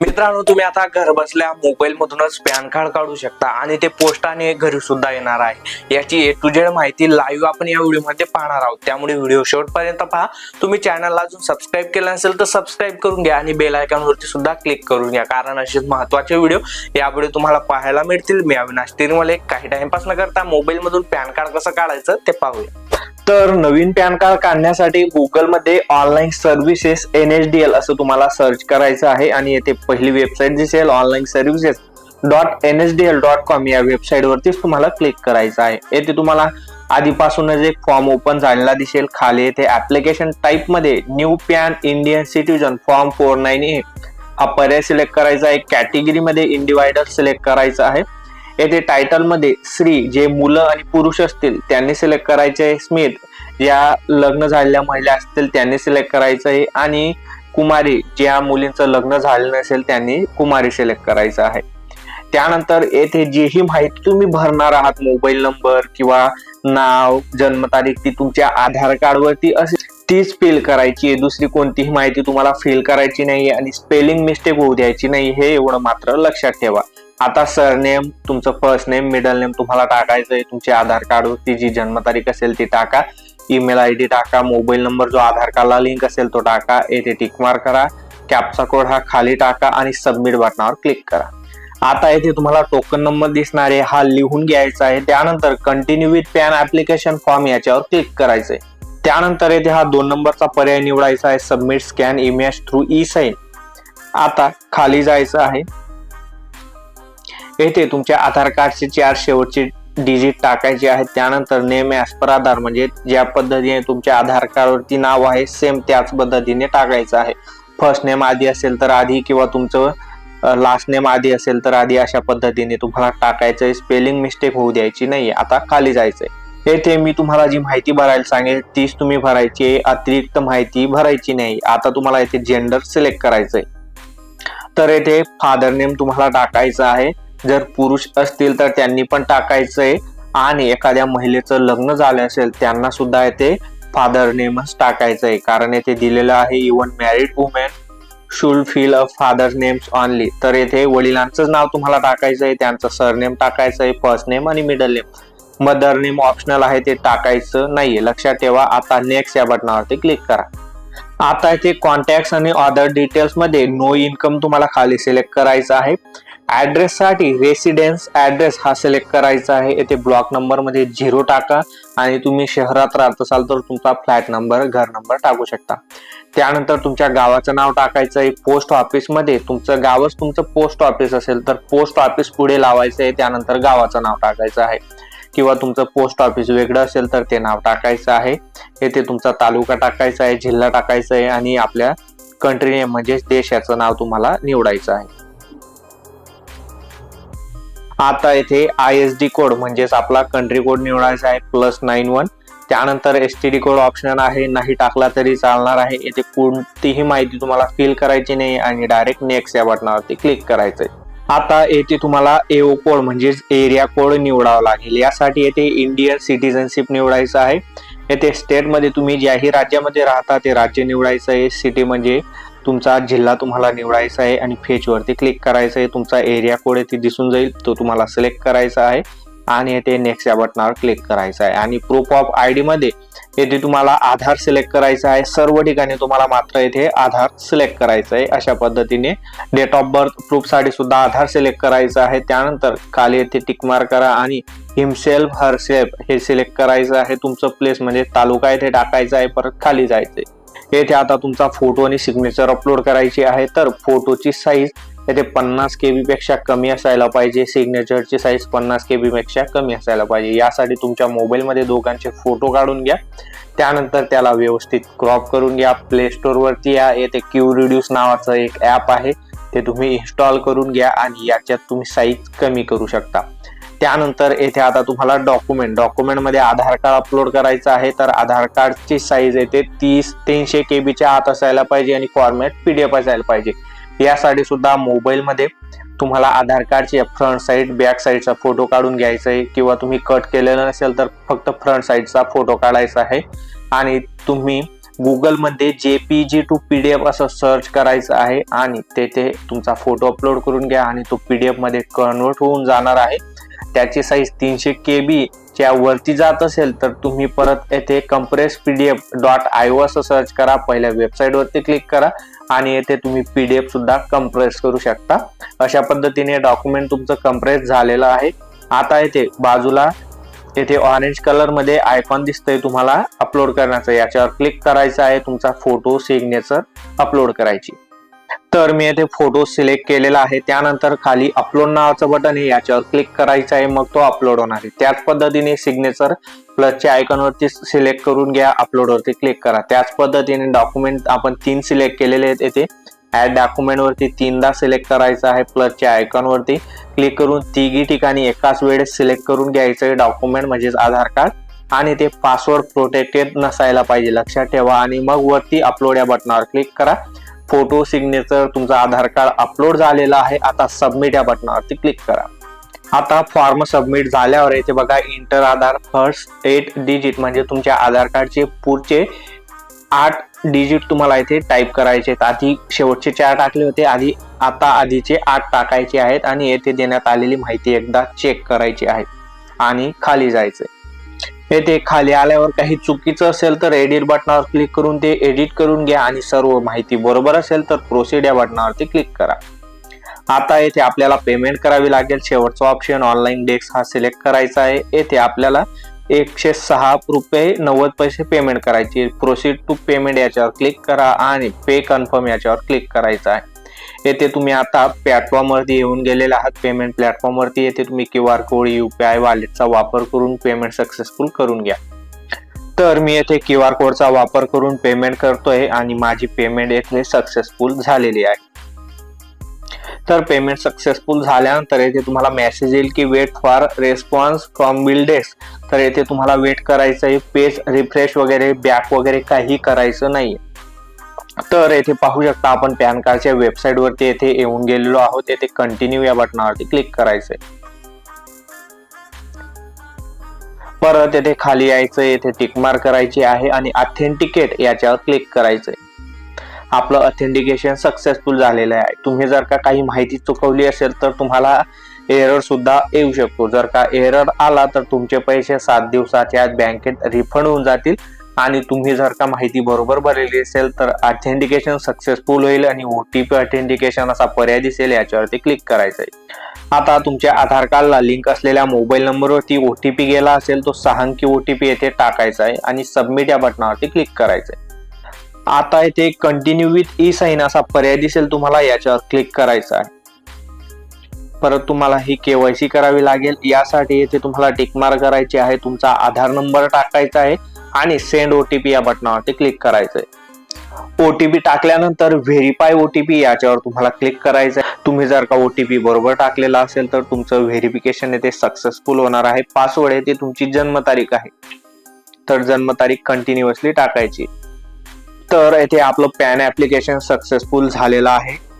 मित्रांनो तुम्ही आता घर बसल्या मोबाईल मधूनच पॅन कार्ड काढू शकता आणि ते पोस्टाने घरी सुद्धा येणार आहे. याची ए टू जेड माहिती लाईव्ह आपण या व्हिडिओमध्ये पाहणार आहोत. त्यामुळे व्हिडिओ शेवटपर्यंत पहा. तुम्ही चॅनलला अजून सबस्क्राईब केलं नसेल तर सबस्क्राईब करून घ्या आणि बेल आयकॉनवरती सुद्धा क्लिक करून घ्या. कारण असेच महत्त्वाचे व्हिडिओ यापुढे तुम्हाला पाहायला मिळतील. मी अविनाश तिरमले. काही टाइमपास न करता मोबाईल मधून पॅन कार्ड कसं काढायचं ते पाहूया. तर नवीन पॅन कार्ड काढण्यासाठी गुगलमध्ये online services N H D L असं तुम्हाला सर्च करायचं आहे आणि येथे पहिली वेबसाईट दिसेल online services dot N H D L dot com या वेबसाईटवरतीच तुम्हाला क्लिक करायचं आहे. येथे तुम्हाला आधीपासूनच एक फॉर्म ओपन झालेला दिसेल. खाली येथे ऍप्लिकेशन टाईपमध्ये new PAN Indian citizen form four nine A हा पर्याय सिलेक्ट करायचा आहे. कॅटेगरीमध्ये इंडिवायडर सिलेक्ट करायचा आहे. येथे टायटलमध्ये स्त्री जे मुलं आणि पुरुष असतील त्यांनी सिलेक्ट करायचे आहे स्मिथ या लग्न झालेल्या महिला असतील त्यांनी सिलेक्ट करायचं आहे. आणि कुमारी ज्या मुलींचं लग्न झालं नसेल त्यांनी कुमारी सिलेक्ट करायचं आहे. त्यानंतर येथे जीही माहिती तुम्ही भरणार आहात मोबाईल नंबर किंवा नाव जन्मतारीख ती तुमच्या आधार कार्डवरती असेल तीच फिल करायची आहे. दुसरी कोणतीही माहिती तुम्हाला फिल करायची नाही आणि स्पेलिंग मिस्टेक होऊ द्यायची नाही. हे एवढं मात्र लक्षात ठेवा. आता सरनेम तुमचं फर्स्ट नेम मिडल नेम तुम्हाला टाकायचं आहे तुमच्या आधार कार्डवरती जी जन्मतारीख असेल ती टाका. ईमेल आय डी टाका मोबाईल नंबर जो आधार कार्डला लिंक असेल तो टाका. येथे टिकमार करा. कॅपचा कोड हा खाली टाका आणि सबमिट बटनावर क्लिक करा. आता येथे तुम्हाला टोकन नंबर दिसणार आहे. हा लिहून घ्यायचा आहे. त्यानंतर continue with PAN application form याच्यावर क्लिक करायचंय. त्यानंतर येथे हा दोन नंबरचा पर्याय निवडायचा आहे. Submit scan image through e sign आता खाली जायचं आहे. येथे तुमच्या आधार कार्डचे चार शेवटचे डिजिट टाकायचे आहेत. त्यानंतर नेम ॲज आधार म्हणजे ज्या पद्धतीने तुमच्या आधार कार्डवरती नाव आहे सेम त्याच पद्धतीने टाकायचं आहे. फर्स्ट नेम आधी असेल तर आधी किंवा तुमचं लास्ट नेम आधी असेल तर आधी अशा पद्धतीने तुम्हाला टाकायचंय. स्पेलिंग मिस्टेक होऊ द्यायची नाही आता खाली जायचंय. येथे मी तुम्हाला जी माहिती भरायला सांगेल तीच तुम्ही भरायची. आहे अतिरिक्त माहिती भरायची नाही. आता तुम्हाला येथे जेंडर सिलेक्ट करायचंय. तर येथे फादर नेम तुम्हाला टाकायचं आहे. जर पुरुष असतील तर त्यांनी पण टाकायचंय. आणि एखाद्या महिलेचं लग्न झालं असेल त्यांना सुद्धा येथे फादर नेमच टाकायचंय. कारण येथे दिलेलं आहे even married women should fill a father names only तर येथे वडिलांचंच नाव तुम्हाला टाकायचं आहे त्यांचं सरनेम टाकायचं आहे फर्स्ट नेम आणि middle name mother name optional आहे ते टाकायचं नाहीये. लक्षात ठेवा आता नेक्स्ट या बटनावरती क्लिक करा. आता इथे कॉन्टॅक्ट आणि अदर डिटेल्समध्ये नो इन्कम तुम्हाला खाली सिलेक्ट करायचं आहे. ॲड्रेससाठी रेसिडेन्स ॲड्रेस हा सिलेक्ट करायचा आहे. येथे ब्लॉक नंबरमध्ये झिरो टाका आणि तुम्ही शहरात राहत असाल तर तुमचा फ्लॅट नंबर घर नंबर टाकू शकता. त्यानंतर तुमच्या गावाचं नाव टाकायचं आहे. पोस्ट ऑफिसमध्ये तुमचं गावच तुमचं पोस्ट ऑफिस असेल तर पोस्ट ऑफिस पुढे लावायचं आहे. त्यानंतर गावाचं नाव टाकायचं आहे. किंवा तुमचं पोस्ट ऑफिस वेगळं असेल तर ते नाव टाकायचं आहे. येथे तुमचा तालुका टाकायचा आहे जिल्हा टाकायचा आहे आणि आपल्या कंट्री नेम देशाचं नाव तुम्हाला निवडायचं आहे. आता येथे आय एस डी कोड म्हणजेच आपला कंट्री कोड निवडायचा आहे प्लस नाईन वन त्यानंतर S T D code option आहे नाही टाकला तरी चालणार आहे. येथे कोणतीही माहिती तुम्हाला फिल करायची नाही आणि डायरेक्ट नेक्स्ट या बटनावरती क्लिक करायचंय. आता येथे तुम्हाला एओ कोड म्हणजेच एरिया कोड निवडावा लागेल. यासाठी येथे इंडियन सिटीजनशिप निवडायचं आहे. येथे स्टेटमध्ये तुम्ही ज्याही राज्यामध्ये राहता ते राज्य निवडायचं आहे. सिटी म्हणजे तुमचा जिल्हा तुम्हाला निवडायचा आहे आणि फेजवरती क्लिक करायचं आहे तुमचा एरिया कोड येथे दिसून जाईल तो तुम्हाला सिलेक्ट करायचा आहे आणि येथे नेक्स्ट या बटनावर क्लिक करायचं आहे. आणि प्रूफ ऑफ आय डीमध्ये येथे तुम्हाला आधार सिलेक्ट करायचा आहे. सर्व ठिकाणी तुम्हाला मात्र येथे आधार सिलेक्ट करायचं आहे. अशा पद्धतीने डेट ऑफ बर्थ प्रूफसाठी सुद्धा आधार सिलेक्ट करायचं आहे. त्यानंतर खाली येथे टिकमार करा आणि हिमसेल्फ हरसेल्फ हे सिलेक्ट करायचं आहे. तुमचं प्लेस म्हणजे तालुका येथे टाकायचा आहे परत खाली जायचं आहे येथे आता तुमचा फोटो आणि सिग्नेचर अपलोड करायची आहे. तर फोटोची साईज येथे पन्नास के बीपेक्षा कमी असायला पाहिजे. सिग्नेचरची साईज पन्नास के बीपेक्षा कमी असायला पाहिजे. यासाठी तुमच्या मोबाईलमध्ये दोघांचे फोटो काढून घ्या. त्यानंतर त्याला व्यवस्थित क्रॉप करून घ्या. प्ले स्टोअरवरती या येथे क्यू रिड्यूस नावाचं एक ॲप आहे. ते तुम्ही इन्स्टॉल करून घ्या आणि याच्यात तुम्ही साईज कमी करू शकता. त्यानंतर येथे आता तुम्हाला डॉक्युमेंट डॉक्युमेंटमध्ये आधार कार्ड अपलोड करायचं आहे तर आधार कार्डची साईज येते तीस तीनशे के बीच्या आत असायला पाहिजे आणि फॉर्मॅट पीडीएफ असायला पाहिजे. यासाठी सुद्धा मोबाईलमध्ये तुम्हाला आधार कार्डची फ्रंट साईड बॅक साईडचा फोटो काढून घ्यायचा आहे. किंवा तुम्ही कट केलेलं नसेल तर फक्त फ्रंट साईडचा फोटो काढायचा आहे. आणि तुम्ही गुगलमध्ये J P G to P D F असं सर्च करायचं आहे आणि तेथे तुमचा फोटो अपलोड करून घ्या आणि तो पी डी एफमध्ये कन्वर्ट होऊन जाणार आहे. त्याची साईज तीनशे के बी च्या वरती जात असेल तर तुम्ही परत येथे compress P D F dot I O असं सर्च करा. पहिल्या वेबसाईटवरती क्लिक करा आणि येथे तुम्ही पी डी एफ सुद्धा कम्प्रेस करू शकता. अशा पद्धतीने डॉक्युमेंट तुमचं कम्प्रेस झालेलं आहे. आता येथे बाजूला येथे ऑरेंज कलरमध्ये आयकॉन दिसतंय तुम्हाला अपलोड करण्याचं. याच्यावर क्लिक करायचं आहे. तुमचा फोटो सिग्नेचर अपलोड करायची. तर मी येथे फोटो सिलेक्ट केलेला आहे. त्यानंतर खाली अपलोड नावाचं बटन आहे. याच्यावर क्लिक करायचं आहे. मग तो अपलोड होणार आहे. त्याच पद्धतीने सिग्नेचर प्लसच्या आयकॉनवरती सिलेक्ट करून घ्या. अपलोडवरती क्लिक करा. त्याच पद्धतीने डॉक्युमेंट आपण तीन सिलेक्ट केलेले आहेत येथे. ॲड डॉक्युमेंटवरती तीनदा सिलेक्ट करायचं आहे. प्लसच्या आयकॉनवरती क्लिक करून तिघी ठिकाणी एकाच वेळेस सिलेक्ट करून घ्यायचं आहे. डॉक्युमेंट म्हणजेच आधार कार्ड. आणि ते पासवर्ड प्रोटेक्टेड नसायला पाहिजे. लक्षात ठेवा. आणि मग वरती अपलोड या बटनावर क्लिक करा. फोटो सिग्नेचर तुमचा आधार कार्ड अपलोड झालेला आहे. आता सबमिट या बटनावरती क्लिक करा. आता फॉर्म सबमिट झाल्यावर येथे बघा enter Aadhaar first eight digit म्हणजे तुमच्या आधार कार्डचे पुढचे आठ डिजिट तुम्हाला इथे टाईप करायचे आहेत. आधी शेवटचे चार टाकले होते. आधी आता आधीचे आठ टाकायचे आहेत आणि येथे देण्यात आलेली माहिती एकदा चेक करायची आहे. आणि खाली जायचे येथे खाली आल्यावर काही चुकीचं असेल तर एडिट बटनावर क्लिक करून ते एडिट करून घ्या आणि सर्व माहिती बरोबर असेल तर प्रोसीड या बटनावरती क्लिक करा. आता येथे आपल्याला पेमेंट करावी लागेल. शेवटचा ऑप्शन ऑनलाईन डेस्क हा सिलेक्ट करायचा आहे. येथे आपल्याला एकशे सहा रुपये नव्वद पैसे पेमेंट करायची. प्रोसीड टू पेमेंट याच्यावर क्लिक करा आणि पे कन्फर्म याच्यावर क्लिक करायचं आहे. येथे तुम्ही आता प्लॅटफॉर्मवरती येऊन गेलेले आहात. पेमेंट प्लॅटफॉर्मवरती येथे तुम्ही क्यू आर कोड युपीआय वॉलेटचा वापर करून पेमेंट सक्सेसफुल करून घ्या. तर मी येथे क्यू आर कोडचा वापर करून पेमेंट करतोय आणि माझी पेमेंट येथे सक्सेसफुल झालेली आहे. तर पेमेंट सक्सेसफुल झाल्यानंतर येथे तुम्हाला मेसेज येईल की wait for response from bill desk तर येथे तुम्हाला वेट करायचं आहे पेज रिफ्रेश वगैरे बॅक वगैरे काही करायचं नाही तर येथे पाहू शकता आपण पॅन कार्डच्या वेबसाईटवरती येथे येऊन गेलेलो आहोत. येथे कंटिन्यू या बटनावरती क्लिक करायचंय. परत येथे खाली यायचं येथे टिकमार करायची आहे आणि ऑथेंटिकेट याच्यावर क्लिक करायचंय. आपलं ऑथेंटिकेशन सक्सेसफुल झालेलं आहे. तुम्ही जर का काही माहिती चुकवली असेल तर तुम्हाला एरर सुद्धा येऊ शकतो. जर का एरर आला तर तुमचे पैसे सात दिवसाच्या बँकेत रिफंड होऊन जातील. आणि तुम्ही जर का माहिती बरोबर भरलेली असेल तर ऑथेंटिकेशन सक्सेसफुल होईल आणि ओटीपी ऑथेंटिकेशन असा पर्याय दिसेल याच्यावरती क्लिक करायचं आहे आता तुमच्या आधार कार्डला लिंक असलेल्या मोबाईल नंबरवरती ओटीपी गेला असेल तो सहा अंकी ओटीपी येथे टाकायचा आहे आणि सबमिट या बटनावरती क्लिक करायचं आहे आता इथे कंटिन्यू विथ ई साईन असा पर्याय दिसेल तुम्हाला याच्यावर क्लिक करायचा आहे परत तुम्हाला ही केवायसी करावी लागेल यासाठी येथे तुम्हाला टिकमार करायची आहे तुमचा आधार नंबर टाकायचा आहे आणि सेंड ओटीपी या बटनावरती क्लिक करायचं आहे ओटीपी टाकल्यानंतर व्हेरीफाय ओटीपी याच्यावर तुम्हाला क्लिक करायचं आहे तुम्ही जर का ओटीपी बरोबर टाकलेला असेल तर तुमचं व्हेरिफिकेशन येथे सक्सेसफुल होणार आहे. पासवर्ड येथे तुमची जन्मतारीख आहे. तर जन्मतारीख कंटिन्युअसली टाकायची. तर येथे आपलं पॅन ऍप्लिकेशन सक्सेसफुल झालेलं आहे.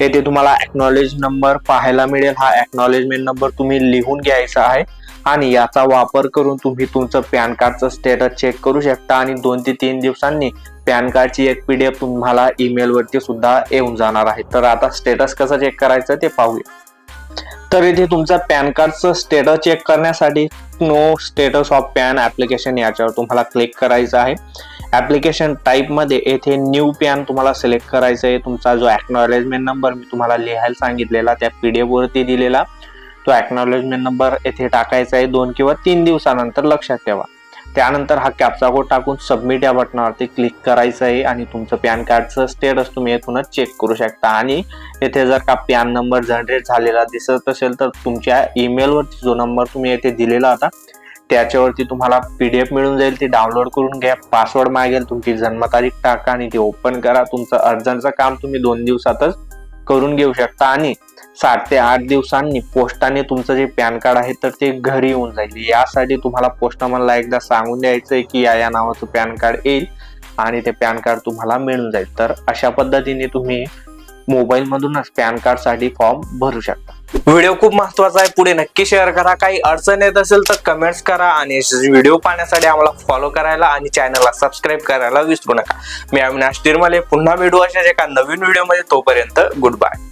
येथे तुम्हाला एक्नॉलेज नंबर पाहायला मिळेल. हा एक्नॉलेजमेंट नंबर तुम्ही लिहून घ्यायचा आहे. आणि याचा वापर करून तुम्ही तुमचं पॅन कार्डचं स्टेटस चेक करू शकता आणि दोन ते तीन दिवसांनी पॅन कार्डची एक पी डी एफ तुम्हाला ईमेलवरती सुद्धा येऊन जाणार आहे. तर आता स्टेटस कसं चेक करायचं ते पाहूया. तर इथे तुमचा पॅन कार्डचं स्टेटस चेक करण्यासाठी know status of PAN application याच्यावर तुम्हाला क्लिक करायचं आहे. ऍप्लिकेशन टाईपमध्ये येथे न्यू पॅन तुम्हाला सिलेक्ट करायचं आहे. तुमचा जो ॲक्नॉलेजमेंट नंबर मी तुम्हाला लिहायला सांगितलेला त्या पीडीएफ वरती दिलेला तो ॲक्नॉलेजमेंट नंबर येथे टाकायचा आहे. दोन किंवा तीन दिवसानंतर लक्षात ठेवा. त्यानंतर हा कॅपचा कोड टाकून सबमिट या बटनावरती क्लिक करायचं आहे आणि तुमचं पॅन कार्डचं स्टेटस तुम्ही येथूनच चेक करू शकता. आणि येथे जर का पॅन नंबर जनरेट झालेला दिसत असेल तर तुमच्या ईमेलवरती जो नंबर तुम्ही येथे दिलेला होता त्याच्यावरती तुम्हाला पीडीएफ मिळून जाईल ती डाउनलोड करून घ्या पासवर्ड मागेल तुमची जन्मतारीख टाका आणि ती ओपन करा. तुमचं अर्जंटचं काम तुम्ही दोन दिवसातच करून घेऊ शकता आणि सात ते आठ दिवसांनी पोस्टाने तुमचं जे पॅन कार्ड आहे तर ते घरी येऊन जाईल. यासाठी तुम्हाला पोस्टमनला एकदा सांगून द्यायचंय की या या नावाचं पॅन कार्ड येईल आणि ते पॅन कार्ड तुम्हाला मिळून जाईल. तर अशा पद्धतीने तुम्ही मोबाईल मधूनच पॅन कार्डसाठी फॉर्म भरू शकता. व्हिडिओ खूप महत्त्वाचा आहे. पुढे नक्की शेअर करा. काही अडचण येत असेल तर कमेंट्स करा आणि व्हिडिओ पाहण्यासाठी आम्हाला फॉलो करायला आणि चॅनलला सबस्क्राईब करायला विसरू नका. मी अविनाश तिरमले. पुन्हा भेटू अशाच एका नवीन व्हिडिओमध्ये तोपर्यंत गुड बाय